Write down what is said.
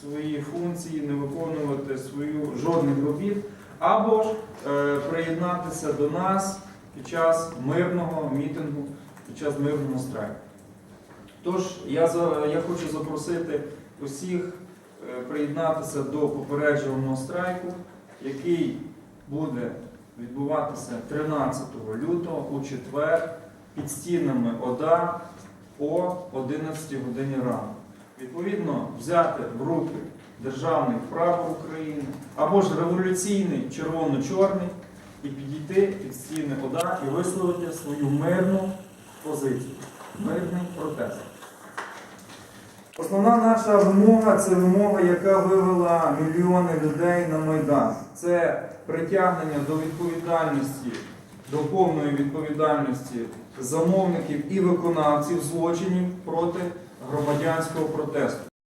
свої функції, не виконувати свою жодних робіт, або ж е, приєднатися до нас під час мирного мітингу, під час мирного страйку. Тож я, я хочу запросити усіх е, приєднатися до попереджуваного страйку, який буде відбуватися 13 лютого у четвер під стінами ОДА о 11 годині ранку. Відповідно, взяти в руки державний прапор України або ж революційний червоно-чорний і підійти під стіни ОДА і висловити свою мирну позицію, мирний протест. Основна наша вимога це вимога, яка вивела мільйони людей на Майдан. Це притягнення до відповідальності, до повної відповідальності замовників і виконавців злочинів проти громадянського протесту.